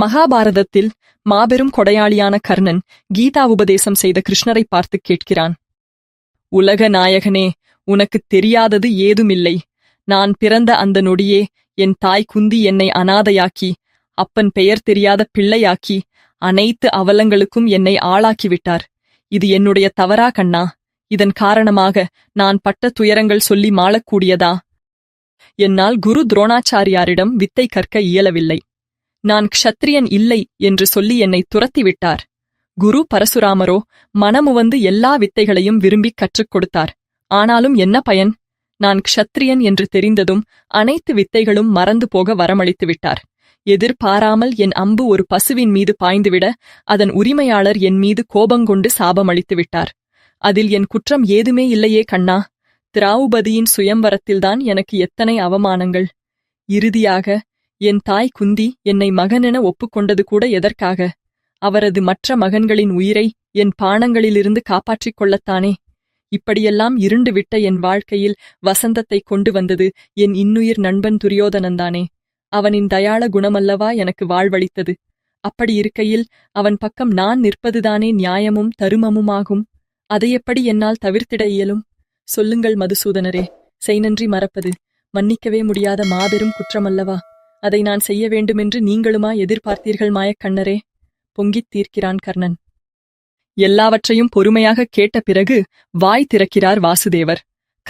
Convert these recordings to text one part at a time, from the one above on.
மகாபாரதத்தில் மாபெரும் கொடையாளியான கர்ணன் கீதா உபதேசம் செய்த கிருஷ்ணரை பார்த்து கேட்கிறான். உலக நாயகனே உனக்குத் தெரியாதது ஏதுமில்லை. நான் பிறந்த அந்த நொடியே என் தாய் குந்தி என்னை அனாதையாக்கி அப்பன் பெயர் தெரியாத பிள்ளையாக்கி அனைத்து அவலங்களுக்கும் என்னை ஆளாக்கிவிட்டார். இது என்னுடைய தவறா கண்ணா? இதன் காரணமாக நான் பட்ட துயரங்கள் சொல்லி மாளக்கூடியதா? என்னால் குரு துரோணாச்சாரியாரிடம் வித்தை கற்க இயலவில்லை. நான் க்ஷத்ரியன் இல்லை என்று சொல்லி என்னை துரத்திவிட்டார். குரு பரசுராமரோ மனமுவந்து எல்லா வித்தைகளையும் விரும்பிக் கற்றுக் கொடுத்தார். ஆனாலும் என்ன பயன்? நான் க்ஷத்ரியன் என்று தெரிந்ததும் அனைத்து வித்தைகளும் மறந்து போக வரமளித்து விட்டார். எதிர்பாராமல் என் அம்பு ஒரு பசுவின் மீது பாய்ந்துவிட அதன் உரிமையாளர் என் மீது கோபங்கொண்டு சாபமளித்து விட்டார். அதில் என் குற்றம் ஏதுமே இல்லையே கண்ணா. திராவுபதியின் சுயம்வரத்தில்தான் எனக்கு எத்தனை அவமானங்கள். இறுதியாக என் தாய் குந்தி என்னை மகனென ஒப்புக்கொண்டது கூட எதற்காக? அவரது மற்ற மகன்களின் உயிரை என் பானங்களிலிருந்து காப்பாற்றிக் கொள்ளத்தானே? இப்படியெல்லாம் இருண்டுவிட்ட என் வாழ்க்கையில் வசந்தத்தை கொண்டு வந்தது என் இன்னுயிர் நண்பன் துரியோதனந்தானே. அவனின் தயாள குணமல்லவா எனக்கு வாழ்வளித்தது. அப்படி இருக்கையில் அவன் பக்கம் நான் நிற்பதுதானே நியாயமும் தருமமுமாகும்? அதையெப்படி என்னால் தவிர்த்திட இயலும்? சொல்லுங்கள் மதுசூதனரே செய்நன்றி மறப்பது. மன்னிக்கவே முடியாத மாபெரும் குற்றமல்லவா? அதை நான் செய்ய வேண்டுமென்று நீங்களுமா எதிர்பார்த்தீர்கள் மாயக்கண்ணரே? பொங்கித் தீர்க்கிறான் கர்ணன். எல்லாவற்றையும் பொறுமையாக கேட்ட பிறகு வாய் திறக்கிறார் வாசுதேவர்.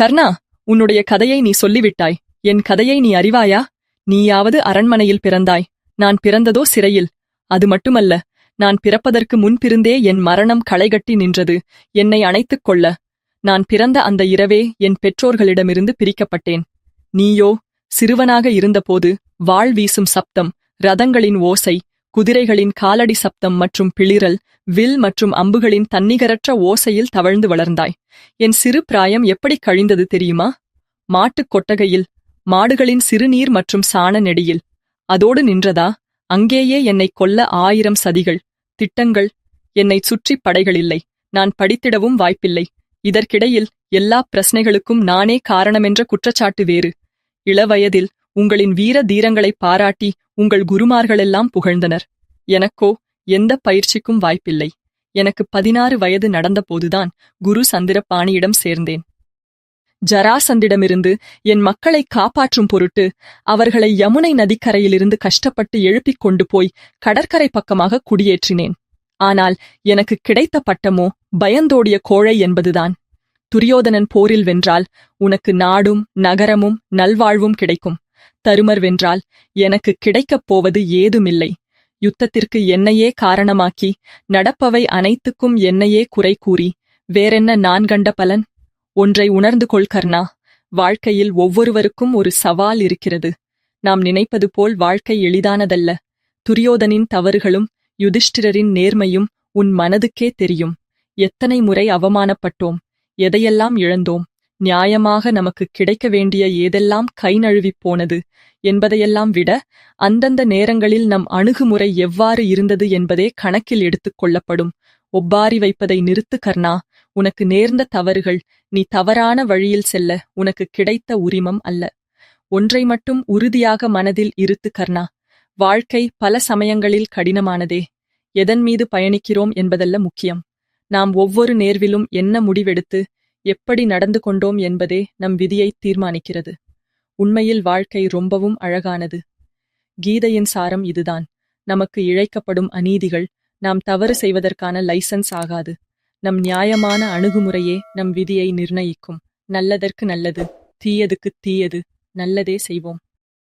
கர்ணா உன்னுடைய கதையை நீ சொல்லிவிட்டாய். என் கதையை நீ அறிவாயா? நீயாவது அரண்மனையில் பிறந்தாய். நான் பிறந்ததோ சிறையில். அது மட்டுமல்ல நான் பிறப்பதற்கு முன்பிருந்தே என் மரணம் களைகட்டி நின்றது. என்னை அணைத்துக் கொள்ள. நான் பிறந்த அந்த இரவே என் பெற்றோர்களிடமிருந்து பிரிக்கப்பட்டேன். நீயோ சிறுவனாக இருந்தபோது வாழ் வீசும் சப்தம் ரதங்களின் ஓசை குதிரைகளின் காலடி சப்தம் மற்றும் பிளிரல் வில் மற்றும் அம்புகளின் தன்னிகரற்ற ஓசையில் தவழ்ந்து வளர்ந்தாய். என் சிறு பிராயம் எப்படி கழிந்தது தெரியுமா? மாட்டுக் கொட்டகையில் மாடுகளின் சிறுநீர் மற்றும் சாண நெடியில். அதோடு நின்றதா? அங்கேயே என்னைக் கொல்ல ஆயிரம் சதிகள் திட்டங்கள் என்னைச் சுற்றிப் படைகள் இல்லை. நான் படித்திடவும் வாய்ப்பில்லை. இதற்கிடையில் எல்லா பிரச்சனைகளுக்கும் நானே காரணமென்ற குற்றச்சாட்டு வேறு. இளவயதில் உங்களின் வீர தீரங்களைப் பாராட்டி உங்கள் குருமார்களெல்லாம் புகழ்ந்தனர். எனக்கோ எந்த பயிற்சிக்கும் வாய்ப்பில்லை. எனக்கு பதினாறு வயது நடந்தபோதுதான் குரு சந்திரபாணியிடம் சேர்ந்தேன். ஜராசந்திடமிருந்து என் மக்களை காப்பாற்றும் பொருட்டு அவர்களை யமுனை நதிக்கரையிலிருந்து கஷ்டப்பட்டு எழுப்பிக் கொண்டு போய் கடற்கரை பக்கமாக குடியேற்றினேன். ஆனால் எனக்கு கிடைத்த பட்டமோ பயந்தோடிய கோழை என்பதுதான். துரியோதனன் போரில் வென்றால் உனக்கு நாடும் நகரமும் நல்வாழ்வும் கிடைக்கும். தருமர் வென்றால் எனக்கு கிடைக்கப் போவது ஏதுமில்லை. யுத்தத்திற்கு என்னையே காரணமாக்கி நடப்பவை அனைத்துக்கும் என்னையே குறை கூறி வேறென்ன நான் கண்ட பலன்? ஒன்றை உணர்ந்து கொள் கர்ணா. வாழ்க்கையில் ஒவ்வொருவருக்கும் ஒரு சவால் இருக்கிறது. நாம் நினைப்பது போல் வாழ்க்கை எளிதானதல்ல. துரியோதனின் தவறுகளும் யுதிஷ்டிரரின் நேர்மையும் உன் மனதுக்கே தெரியும். எத்தனை முறை அவமானப்பட்டோம். எதையெல்லாம் இழந்தோம்? நியாயமாக நமக்கு கிடைக்க வேண்டிய ஏதெல்லாம் கை நழுவிப் போனது என்பதையெல்லாம் விட அந்தந்த நேரங்களில் நம் அணுகுமுறை எவ்வாறு இருந்தது என்பதே கணக்கில் எடுத்துக் கொள்ளப்படும். ஒப்பாரி வைப்பதை நிறுத்து கர்ணா. உனக்கு நேர்ந்த தவறுகள் நீ தவறான வழியில் செல்ல உனக்கு கிடைத்த உரிமம் அல்ல. ஒன்றை மட்டும் உறுதியாக மனதில் இருத்து கர்ணா. வாழ்க்கை பல சமயங்களில் கடினமானதே. எதன் மீது பயணிக்கிறோம் என்பதல்ல முக்கியம். நாம் ஒவ்வொரு நேர்விலும் என்ன முடிவெடுத்து எப்படி நடந்து கொண்டோம் என்பதே நம் விதியை தீர்மானிக்கிறது. உண்மையில் வாழ்க்கை ரொம்பவும் அழகானது. கீதையின் சாரம் இதுதான். நமக்கு இழைக்கப்படும் அநீதிகள் நாம் தவறு செய்வதற்கான லைசன்ஸ் ஆகாது. நம் நியாயமான அணுகுமுறையே நம் விதியை நிர்ணயிக்கும். நல்லதற்கு நல்லது தீயதுக்கு தீயது நல்லதே செய்வோம்.